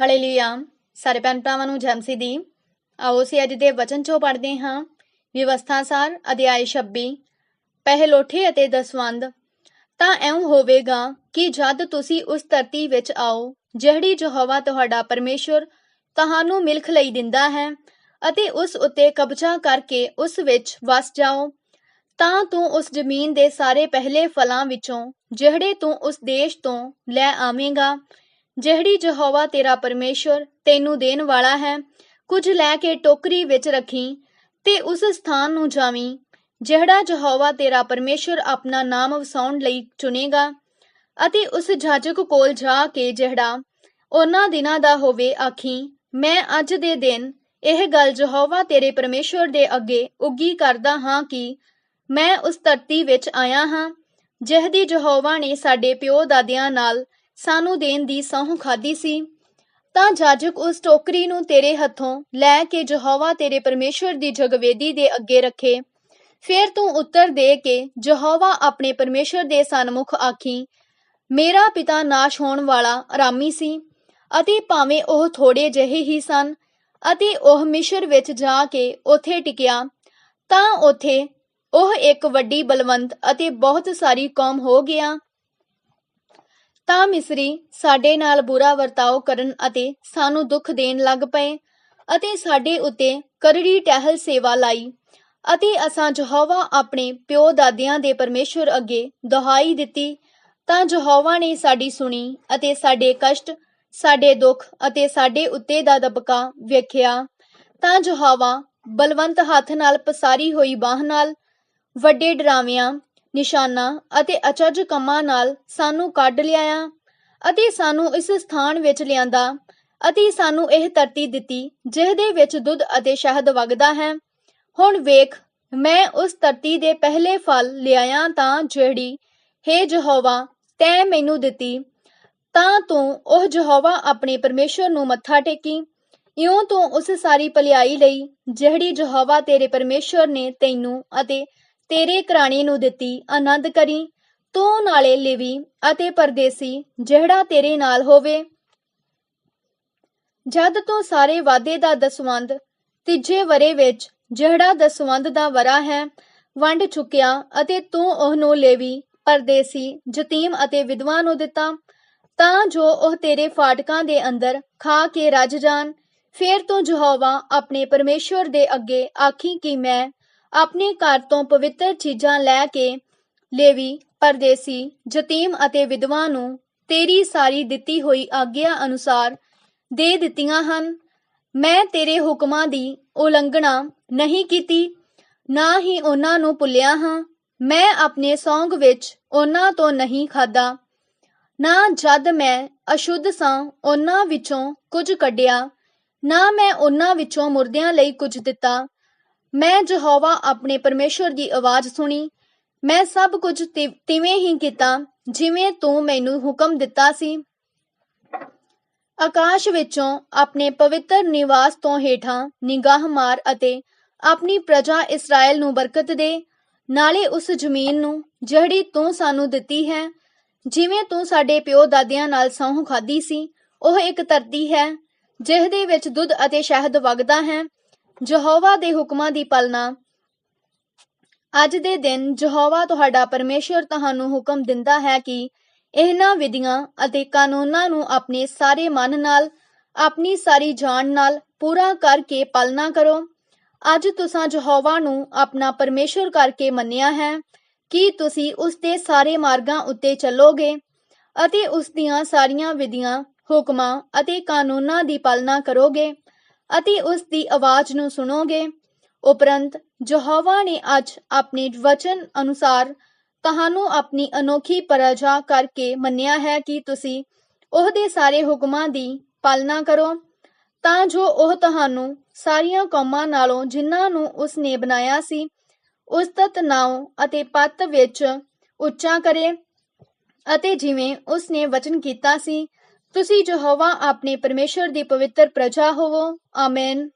Hallelujah. ਸਾਰੇ ਭੈਣ ਭਰਾਵਾਂ ਨੂੰ ਜੈ ਦੀ ਆਓ ਅਸੀਂ ਅੱਜ ਦੇ ਵਚਨ ਚੋਂ ਪੜ੍ਹਦੇ ਹਾਂ। ਵਿਵਸਥਾ ਅਧਿਆਇ 26 ਪਹਿਲੋਠੇ ਅਤੇ ਦਸਵੰਦ, ਤਾਂ ਐਉਂ ਹੋਵੇਗਾ ਕਿ ਜਦ ਤੁਸੀਂ ਉਸ ਧਰਤੀ ਵਿੱਚ ਆਓ, ਜਿਹੜੀ ਯਹੋਵਾ ਤੁਹਾਡਾ ਪਰਮੇਸ਼ਵਰ ਤੁਹਾਨੂੰ ਮਿਲਖ ਲਈ ਦਿੰਦਾ ਹੈ ਅਤੇ ਉਸ ਉੱਤੇ ਕਬਜ਼ਾ ਕਰਕੇ ਉਸ ਵਿੱਚ ਵਸ ਜਾਓ, ਤਾਂ ਤੂੰ ਉਸ ਜ਼ਮੀਨ ਦੇ ਸਾਰੇ ਪਹਿਲੇ ਫਲਾਂ ਵਿੱਚੋਂ, ਜਿਹੜੇ ਤੂੰ ਉਸ ਦੇਸ਼ ਤੋਂ ਲੈ ਆਵੇਂਗਾ ਜਿਹੜੀ ਯਹੋਵਾ ਤੇਰਾ ਪਰਮੇਸ਼ਵਰ ਤੈਨੂੰ ਦੇਣ ਵਾਲਾ ਹੈ, ਕੁਝ ਲੈ ਕੇ ਟੋਕਰੀ ਵਿੱਚ ਰੱਖੀ ਤੇ ਉਸ ਸਥਾਨ ਨੂੰ ਜਾਵੀਂ, ਜਿਹੜਾ ਯਹੋਵਾ ਤੇਰਾ ਪਰਮੇਸ਼ਵਰ ਆਪਣਾ ਨਾਮ ਵਸਾਉਣ ਲਈ ਚੁਣੇਗਾ ਅਤੇ ਉਸ ਜਾਜਕ ਕੋਲ ਜਾ ਕੇ ਜਿਹੜਾ ਉਹਨਾਂ ਦਿਨਾਂ ਦਾ ਹੋਵੇ ਆਖੀ, ਮੈਂ ਅੱਜ ਦੇ ਦਿਨ ਇਹ ਗੱਲ ਯਹੋਵਾ ਤੇਰੇ ਪਰਮੇਸ਼ਵਰ ਦੇ ਅੱਗੇ ਉੱਗੀ ਕਰਦਾ ਹਾਂ ਕਿ ਮੈਂ ਉਸ ਧਰਤੀ ਵਿੱਚ ਆਇਆ ਹਾਂ, ਜਿਹਦੀ ਯਹੋਵਾ ਨੇ ਸਾਡੇ ਪਿਓ ਦਾਦਿਆਂ ਨਾਲ ਸਾਨੂੰ ਦੇਣ ਦੀ ਸਹੁੰ ਖਾਦੀ ਸੀ। ਤਾਂ ਜਾਜਕ ਉਸ ਟੋਕਰੀ ਨੂੰ ਤੇਰੇ ਹੱਥੋਂ ਲੈ ਕੇ ਯਹੋਵਾ ਤੇਰੇ ਪਰਮੇਸ਼ਵਰ ਦੀ ਜਗਵੇਦੀ ਦੇ ਅੱਗੇ ਰੱਖੇ। ਫਿਰ ਤੂੰ ਉੱਤਰ ਦੇ ਕੇ ਯਹੋਵਾ ਆਪਣੇ ਪਰਮੇਸ਼ਵਰ ਦੇ ਸਨਮੁਖ ਆਖੀ, ਮੇਰਾ ਪਿਤਾ ਨਾਸ਼ ਹੋਣ ਵਾਲਾ ਆਰਾਮੀ ਸੀ ਅਤੇ ਭਾਵੇਂ ਉਹ ਥੋੜੇ ਜਿਹੇ ਹੀ ਸਨ ਅਤੇ ਉਹ ਮਿਸ਼ਰ ਵਿੱਚ ਜਾ ਕੇ ਉਥੇ ਟਿਕਿਆ, ਤਾਂ ਉਥੇ ਉਹ ਇੱਕ ਵੱਡੀ ਬਲਵੰਤ ਅਤੇ ਬਹੁਤ ਸਾਰੀ ਕੌਮ ਹੋ ਗਿਆ ਤਾਂ ਮਿਸਰੀ, ਸਾਡੇ ਨਾਲ ਬੁਰਾ ਵਰਤਾਓ ਕਰਨ ਅਤੇ ਸਾਨੂੰ ਦੁੱਖ ਦੇਣ ਲੱਗ ਪਏ ਅਤੇ ਸਾਡੇ ਉੱਤੇ ਕਰੜੀ ਟਹਿਲ ਸੇਵਾ ਲਾਈ ਅਤੇ ਅਸਾਂ ਯਹੋਵਾ ਆਪਣੇ ਪਿਓ ਦਾਦਿਆਂ ਦੇ ਪਰਮੇਸ਼ਵਰ ਅੱਗੇ ਦੁਹਾਈ ਦਿੱਤੀ, ਤਾਂ ਯਹੋਵਾ ਨੇ ਸਾਡੀ ਸੁਣੀ ਅਤੇ ਸਾਡੇ ਕਸ਼ਟ, ਸਾਡੇ ਦੁੱਖ ਅਤੇ ਸਾਡੇ ਉੱਤੇ ਦਾ ਦਬਕਾ ਵੇਖਿਆ, ਤਾਂ ਯਹੋਵਾ ਬਲਵੰਤ ਹੱਥ ਨਾਲ ਪਸਾਰੀ ਹੋਈ ਬਾਹ ਨਾਲ ਵੱਡੇ ਡਰਾਵਿਆਂ ਨਿਸ਼ਾਨਾਂ ਅਤੇ ਅਚਰਜ ਕੰਮਾਂ ਨਾਲ ਸਾਨੂੰ ਕੱਢ ਲਿਆਇਆ ਅਤੇ ਸਾਨੂੰ ਇਸ ਸਥਾਨ ਵਿੱਚ ਲਿਆਂਦਾ ਅਤੇ ਸਾਨੂੰ ਇਹ ਧਰਤੀ ਦਿੱਤੀ, ਜਿਹਦੇ ਵਿੱਚ ਦੁੱਧ ਅਤੇ ਸ਼ਹਿਦ ਵਗਦਾ ਹੈ। ਹੁਣ ਵੇਖ, ਮੈਂ ਉਸ ਧਰਤੀ ਦੇ ਪਹਿਲੇ ਫਲ ਲਿਆਇਆ ਤਾਂ ਜਿਹੜੀ, ਹੇ ਯਹੋਵਾ, ਤੈਂ ਮੈਨੂੰ ਦਿੱਤੀ। ਤਾਂ ਤੂੰ ਉਹ ਯਹੋਵਾ ਆਪਣੇ ਪਰਮੇਸ਼ਵਰ ਨੂੰ ਮੱਥਾ ਟੇਕੀ। ਇਉਂ ਤੂੰ ਉਸ ਸਾਰੀ ਭਲਾਈ ਲਈ, ਜਿਹੜੀ ਯਹੋਵਾ ਤੇਰੇ ਪਰਮੇਸ਼ਵਰ ਨੇ ਤੈਨੂੰ ਅਤੇ ਤੇਰੇ ਕਰਾਣੀ ਨੂੰ ਦਿੱਤੀ, ਆਨੰਦ ਕਰੀ, ਤੂੰ ਨਾਲੇ ਲਿਵੀ ਅਤੇ ਪਰਦੇਸੀ, ਜਿਹੜਾ ਤੇਰੇ ਨਾਲ ਹੋਵੇ। ਜਦ ਤੂੰ ਸਾਰੇ ਵਾਦੇ ਦਾ ਦਸਵੰਦ ਤੀਜੇ ਵਰੇ ਵਿੱਚ ਜਿਹੜਾ ਦਸਵੰਦ ਦਾ ਵਰਾ ਹੈ, ਵੰਡ ਚੁੱਕਿਆ ਅਤੇ ਤੂੰ ਉਹਨੂੰ ਲੇਵੀ, ਪਰਦੇਸੀ ਯਤੀਮ ਅਤੇ ਵਿਧਵਾ ਨੂੰ ਦਿੱਤਾ, ਤਾਂ ਜੋ ਉਹ ਤੇਰੇ ਫਾਟਕਾਂ ਦੇ ਅੰਦਰ ਖਾ ਕੇ ਰੱਜ ਜਾਣ। ਫੇਰ ਤੂੰ ਯਹੋਵਾ ਆਪਣੇ ਪਰਮੇਸ਼ਵਰ ਦੇ ਅੱਗੇ ਆਖੀ ਕਿ ਮੈਂ ਆਪਣੇ ਘਰ ਤੋਂ ਪਵਿੱਤਰ ਚੀਜ਼ਾਂ ਲੈ ਕੇ ਲੇਵੀ, ਪਰਦੇਸੀ, ਯਤੀਮ ਅਤੇ ਵਿਧਵਾ ਨੂੰ ਤੇਰੀ ਸਾਰੀ ਦਿੱਤੀ ਹੋਈ ਆਗਿਆ ਅਨੁਸਾਰ ਦੇ ਦਿੱਤੀਆਂ ਹਨ। ਮੈਂ ਤੇਰੇ ਹੁਕਮਾਂ ਦੀ ਉਲੰਘਣਾ ਨਹੀਂ ਕੀਤੀ, ਨਾ ਹੀ ਉਹਨਾਂ ਨੂੰ ਭੁੱਲਿਆ ਹਾਂ। ਮੈਂ ਆਪਣੇ ਸੌਂਗ ਵਿੱਚ ਉਹਨਾਂ ਤੋਂ ਨਹੀਂ ਖਾਦਾ ਨਾ ਜਦ ਮੈਂ ਅਸ਼ੁੱਧ ਸਾਂ, ਉਹਨਾਂ ਵਿੱਚੋਂ ਕੁਝ ਕੱਢਿਆ। ਨਾ ਮੈਂ ਉਹਨਾਂ ਵਿੱਚੋਂ ਮੁਰਦਿਆਂ ਲਈ ਕੁਝ ਦਿੱਤਾ। ਮੈਂ ਯਹੋਵਾ ਆਪਣੇ ਪਰਮੇਸ਼ਵਰ ਦੀ ਆਵਾਜ਼ ਸੁਣੀ। ਮੈਂ ਸਭ ਕੁਝ ਤਿ- ਤਿਵੇਂ ਹੀ ਕੀਤਾ, ਜਿਵੇਂ ਤੂੰ ਮੈਨੂੰ ਹੁਕਮ ਦਿੱਤਾ ਸੀ। ਆਕਾਸ਼ ਵਿੱਚੋਂ ਆਪਣੇ ਪਵਿੱਤਰ ਨਿਵਾਸ ਤੋਂ ਹੇਠਾਂ ਨਿਗਾਹ ਮਾਰ ਅਤੇ ਆਪਣੀ ਪ੍ਰਜਾ ਇਸਰਾਇਲ ਨੂੰ ਬਰਕਤ ਦੇ। ਨਾਲੇ ਉਸ ਜ਼ਮੀਨ ਨੂੰ, ਜਿਹੜੀ ਤੂੰ ਸਾਨੂੰ ਦਿੱਤੀ ਹੈ, ਜਿਵੇਂ ਤੂੰ ਸਾਡੇ ਪਿਓ ਦਾਦਿਆਂ ਨਾਲ ਸਹੁੰ ਖਾਦੀ ਸੀ, ਉਹ ਇੱਕ ਧਰਤੀ ਹੈ, ਜਿਹਦੇ ਵਿੱਚ ਦੁੱਧ ਅਤੇ ਸ਼ਹਿਦ ਵਗਦਾ ਹੈ। ਯਹੋਵਾ ਦੇ ਹੁਕਮਾਂ ਦੀ ਪਾਲਣਾ। ਅੱਜ ਦੇ ਦਿਨ ਯਹੋਵਾ ਤੁਹਾਡਾ ਪਰਮੇਸ਼ਵਰ ਤੁਹਾਨੂੰ ਹੁਕਮ ਦਿੰਦਾ ਹੈ ਕਿ ਇਹਨਾਂ ਵਿਧੀਆਂ ਅਤੇ ਕਾਨੂੰਨਾਂ ਨੂੰ ਆਪਣੇ ਸਾਰੇ ਮਨ ਨਾਲ, ਆਪਣੀ ਸਾਰੀ ਜਾਨ ਨਾਲ ਪੂਰਾ ਕਰਕੇ ਪਾਲਣਾ ਕਰੋ। ਅੱਜ ਤੁਸੀਂ ਯਹੋਵਾ ਨੂੰ ਆਪਣਾ ਪਰਮੇਸ਼ਵਰ ਕਰਕੇ ਮੰਨਿਆ ਹੈ ਕਿ ਤੁਸੀਂ ਉਸ ਦੇ ਸਾਰੇ ਮਾਰਗਾਂ ਉੱਤੇ ਚੱਲੋਗੇ ਅਤੇ ਉਸ ਦੀਆਂ ਸਾਰੀਆਂ ਵਿਧੀਆਂ, ਹੁਕਮਾਂ ਅਤੇ ਕਾਨੂੰਨਾਂ ਦੀ ਪਾਲਣਾ ਕਰੋਗੇ। ਅਤੇ ਉਸ ਦੀ ਆਵਾਜ਼ ਨੂੰ ਸੁਣੋਗੇ। ਉਪਰੰਤ, ਯਹੋਵਾ ਨੇ ਅੱਜ ਆਪਣੇ ਵਚਨ ਅਨੁਸਾਰ ਤੁਹਾਨੂੰ ਆਪਣੀ ਅਨੋਖੀ ਪਰਜਾ ਕਰਕੇ ਮੰਨਿਆ ਹੈ ਕਿ ਤੁਸੀਂ ਉਹਦੇ ਸਾਰੇ ਹੁਕਮਾਂ ਦੀ ਪਾਲਣਾ ਕਰੋ, ਤਾਂ ਜੋ ਉਹ ਤੁਹਾਨੂੰ ਸਾਰੀਆਂ ਕੌਮਾਂ ਨਾਲੋਂ ਜਿਨ੍ਹਾਂ ਨੂੰ ਉਸ ਨੇ ਬਣਾਇਆ ਸੀ ਉਸ ਦਾ ਅਤੇ ਪੱਤ ਵਿੱਚ ਉੱਚਾ ਕਰੇ ਅਤੇ ਜਿਵੇਂ ਉਸ ਨੇ ਵਚਨ ਕੀਤਾ ਸੀ ਤੁਸੀਂ ਯਹੋਵਾ ਆਪਣੇ ਪਰਮੇਸ਼ਵਰ ਦੀ ਪਵਿੱਤਰ ਪ੍ਰਜਾ ਹੋਵੋ। ਆਮੇਨ।